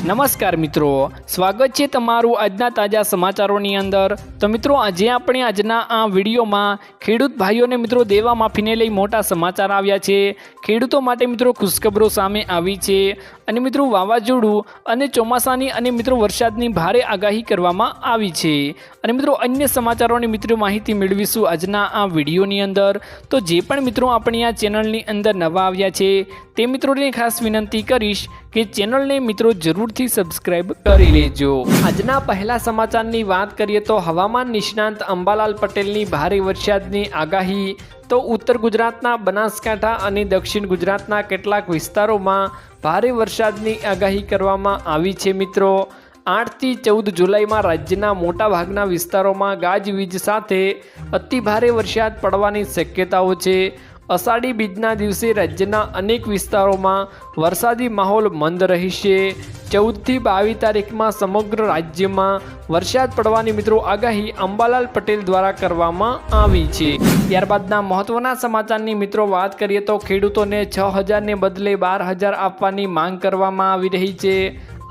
નમસ્કાર મિત્રો, સ્વાગત છે તમારું આજના તાજા સમાચારોની અંદર. તો મિત્રો, આજે આપણે આજના આ વિડીયોમાં ખેડૂત ભાઈઓને મિત્રો દેવા માફીને લઈ મોટા સમાચાર આવ્યા છે. ખેડૂતો માટે મિત્રો ખુશખબરો સામે આવી છે. અને મિત્રો વાવાઝોડું અને ચોમાસાની અને મિત્રો વરસાદની ભારે આગાહી કરવામાં આવી છે. અને મિત્રો અન્ય સમાચારોની મિત્રો માહિતી મેળવીશું આજના આ વિડીયોની અંદર. તો જે પણ મિત્રો આપણી આ ચેનલની અંદર નવા આવ્યા છે, તે મિત્રોને ખાસ વિનંતી કરીશ કે ચેનલને મિત્રો જરૂરથી સબસ્ક્રાઇબ કરી લેજો. આજના પહેલા સમાચારની વાત કરીએ તો હવામાન નિષ્ણાંત અંબાલાલ પટેલની ભારે વરસાદની આગાહી. તો ઉત્તર ગુજરાતના બનાસકાંઠા અને દક્ષિણ ગુજરાતના કેટલાક વિસ્તારોમાં ભારે વરસાદની આગાહી કરવામાં આવી છે મિત્રો. આઠથી ચૌદ જુલાઈમાં રાજ્યના મોટાભાગના વિસ્તારોમાં ગાજવીજ સાથે અતિભારે વરસાદ પડવાની શક્યતાઓ છે. અષાઢી બીજના દિવસે રાજ્યના અનેક વિસ્તારોમાં વરસાદી માહોલ મંદ રહેશે. ચૌદથી બાવીસ તારીખમાં સમગ્ર રાજ્યમાં વરસાદ પડવાની મિત્રો આગાહી અંબાલાલ પટેલ દ્વારા કરવામાં આવી છે. ત્યારબાદના મહત્વના સમાચારની મિત્રો વાત કરીએ તો ખેડૂતોને છ હજારને બદલે બાર હજાર આપવાની માંગ કરવામાં આવી રહી છે.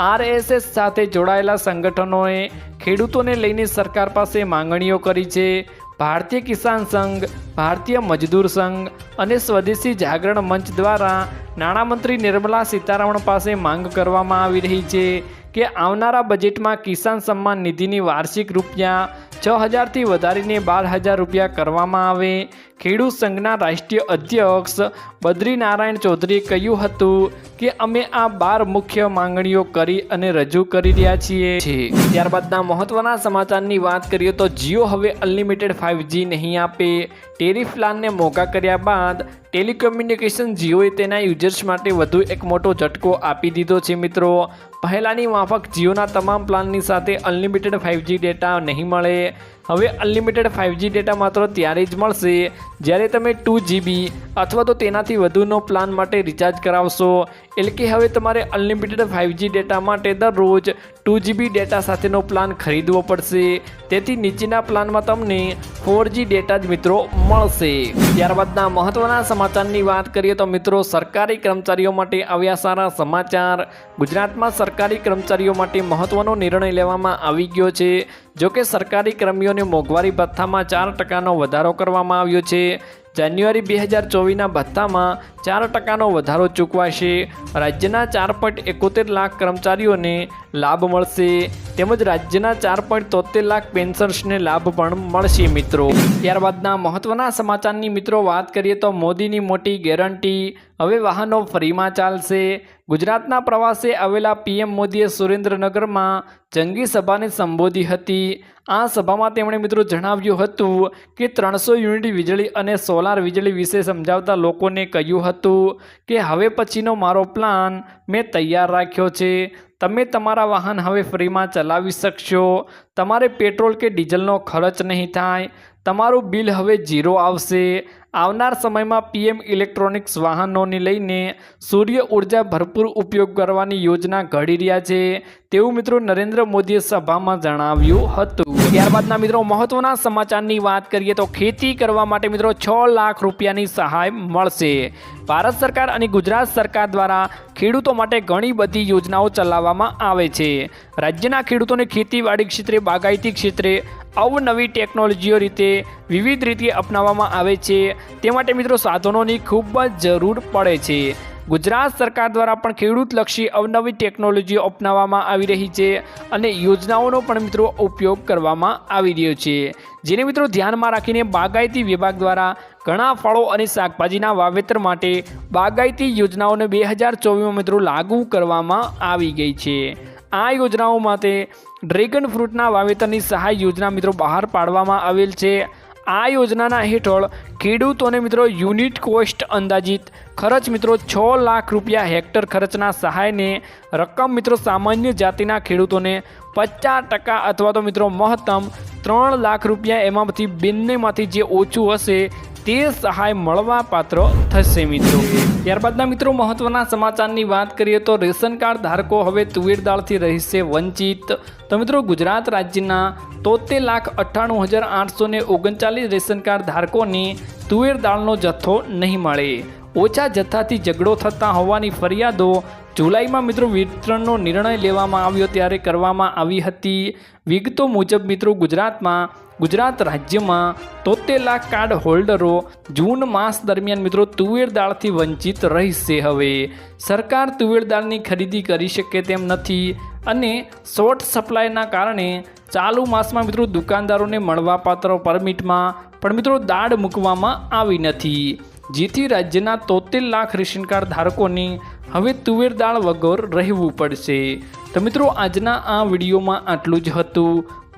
આરએસએસ સાથે જોડાયેલા સંગઠનોએ ખેડૂતોને લઈને સરકાર પાસે માંગણીઓ કરી છે. ભારતીય કિસાન સંઘ, ભારતીય મજદૂર સંઘ અને સ્વદેશી જાગરણ મંચ દ્વારા નાણામંત્રી નિર્મલા સીતારમણ પાસે માંગ કરવામાં આવી રહી છે કે આવનારા બજેટમાં કિસાન સન્માન નિધિની વાર્ષિક રૂપિયા છ હજારથી વધારીને બાર હજાર રૂપિયા કરવામાં આવે. ખેડૂત સંઘના રાષ્ટ્રીય અધ્યક્ષ બદ્રીનારાયણ ચૌધરીએ કહ્યું હતું કે અમે આ બાર મુખ્ય માંગણીઓ કરી અને રજૂ કરી રહ્યા છીએ. ત્યારબાદના મહત્વના સમાચારની વાત કરીએ તો જીઓ હવે અનલિમિટેડ ફાઇવજી નહીં આપે. ટેરિફ પ્લાનને મોંઘા કર્યા બાદ ટેલિકમ્યુનિકેશન જીઓએ તેના યુઝર્સ માટે વધુ એક મોટો ઝટકો આપી દીધો છે મિત્રો. પહેલાંની માફક જીઓના તમામ પ્લાનની સાથે અનલિમિટેડ ફાઇવજી ડેટા નહીં મળે. હવે અનલિમિટેડ ફાઇવજી ડેટા માત્ર ત્યારે જ મળશે જ્યારે તમે ટુ જીબી અથવા તો તેનાથી વધુનો પ્લાન માટે રિચાર્જ કરાવશો. એટલે કે હવે તમારે અનલિમિટેડ ફાઇવજી ડેટા માટે દરરોજ ટુ જીબી ડેટા સાથેનો પ્લાન ખરીદવો પડશે. તેથી નીચેના પ્લાનમાં તમને ફોરજી ડેટા જ મિત્રો મળશે. ત્યારબાદના મહત્વના સમાચારની વાત કરીએ તો મિત્રો સરકારી કર્મચારીઓ માટે આવ્યા સારા સમાચાર. ગુજરાતમાં સરકારી કર્મચારીઓ માટે મહત્વનો નિર્ણય લેવામાં આવી ગયો છે. જોકે સરકારી કર્મીઓને મોંઘવારી ભથ્થામાં ચાર ટકાનો વધારો કરવામાં આવ્યો છે. જાન્યુઆરી બે હજાર ચોવીસના ભથ્થામાં ચાર ટકાનો વધારો ચૂકવાશે. રાજ્યના ચાર પોઈન્ટ એકોતેર લાખ કર્મચારીઓને લાભ મળશે. તેમજ રાજ્યના ચાર પોઈન્ટ તોતેર લાખ પેન્શનર્સને લાભ પણ મળશે મિત્રો. ત્યારબાદના મહત્વના સમાચારની મિત્રો વાત કરીએ તો મોદીની મોટી ગેરંટી. હવે વાહનો ફ્રીમાં ચાલશે. ગુજરાતના પ્રવાસે આવેલા પીએમ મોદીએ સુરેન્દ્રનગરમાં જંગી સભાને સંબોધી હતી. આ સભામાં તેમણે મિત્રો જણાવ્યું હતું કે ત્રણસો યુનિટ વીજળી અને સોલાર વીજળી વિશે સમજાવતા લોકોને કહ્યું હતું. કે હવે પછીનો મારો પ્લાન મેં તૈયાર રાખ્યો છે. તમે તમારા વાહન હવે ફ્રીમાં ચલાવી શકશો. તમારે પેટ્રોલ કે ડીઝલનો ખર્ચ નહીં થાય. તમારું બિલ હવે ઝીરો આવશે. આવનાર સમયમાં પીએમ ઇલેક્ટ્રોનિક્સ વાહનોને લઈને સૂર્ય ઊર્જા ભરપૂર ઉપયોગ કરવાની યોજના ઘડી રહ્યા છે. તેવું મિત્રો નરેન્દ્ર મોદીએ સભામાં જણાવ્યું હતું. ત્યારબાદના મિત્રો મહત્વના સમાચારની વાત કરીએ તો ખેતી કરવા માટે મિત્રો છ લાખ રૂપિયાની સહાય મળશે. ભારત સરકાર અને ગુજરાત સરકાર દ્વારા ખેડૂતો માટે ઘણી બધી યોજનાઓ ચલાવવામાં આવે છે. રાજ્યના ખેડૂતોને ખેતીવાડી ક્ષેત્રે, બાગાયતી ક્ષેત્રે અવનવી ટેકનોલોજીઓ રીતે વિવિધ રીતે અપનાવવામાં આવે છે. તે માટે મિત્રો સાધનોની ખૂબ જ જરૂર પડે છે. ગુજરાત સરકાર દ્વારા પણ ખેડૂતલક્ષી અવનવી ટેકનોલોજીઓ અપનાવવામાં આવી રહી છે અને યોજનાઓનો પણ મિત્રો ઉપયોગ કરવામાં આવી રહ્યો છે. જેને મિત્રો ધ્યાનમાં રાખીને બાગાયતી વિભાગ દ્વારા ઘણા ફળો અને શાકભાજીના વાવેતર માટે બાગાયતી યોજનાઓને બે હજાર ચોવીસમાં મિત્રો લાગુ કરવામાં આવી ગઈ છે. આ યોજનાઓ માટે ડ્રેગન ફ્રૂટના વાવેતરની સહાય યોજના મિત્રો બહાર પાડવામાં આવેલ છે. આ યોજનાના હેઠળ ખેડૂતોને મિત્રો યુનિટ કોસ્ટ અંદાજિત ખર્ચ મિત્રો છ લાખ રૂપિયા હેક્ટર ખર્ચના સહાયને રકમ મિત્રો સામાન્ય જાતિના ખેડૂતોને પચાસ ટકા અથવા તો મિત્રો મહત્તમ ત્રણ લાખ રૂપિયા એમાંથી બંનેમાંથી જે ઓછું હશે તે સહાય મળવા પાત્ર થશે મિત્રો. ત્યારબાદના મિત્રો મહત્વના સમાચારની વાત કરીએ તો રેશન કાર્ડ ધારકો હવે તુવેર દાળથી રહેશે વંચિત. તો મિત્રો ગુજરાત રાજ્યના તોતેર લાખ અઠ્ઠાણું હજાર આઠસો ને ઓગણચાલીસ રેશન કાર્ડ ધારકોને તુવેર દાળનો જથ્થો નહીં મળે. ઓછા જથ્થાથી ઝઘડો થતા હોવાની ફરિયાદો જુલાઈમાં મિત્રો વિતરણનો નિર્ણય લેવામાં આવ્યો ત્યારે કરવામાં આવી હતી. વિગતો મુજબ મિત્રો ગુજરાતમાં ગુજરાત રાજ્યમાં તોતેર લાખ કાર્ડ હોલ્ડરો જૂન માસ દરમિયાન મિત્રો તુવેર દાળથી વંચિત રહેશે હવે. સરકાર તુવેર દાળની ખરીદી કરી શકે તેમ નથી અને શોર્ટ સપ્લાયના કારણે ચાલુ માસમાં મિત્રો દુકાનદારોને મળવાપાત્ર પરમિટમાં પણ મિત્રો દાળ મૂકવામાં આવી નથી. જેથી રાજ્યના તોતેર લાખ રેશન કાર્ડ ધારકોની હવે તુવેર દાળ વગર રહેવું પડશે. તો મિત્રો આજના આ વિડીયોમાં આટલું જ હતું.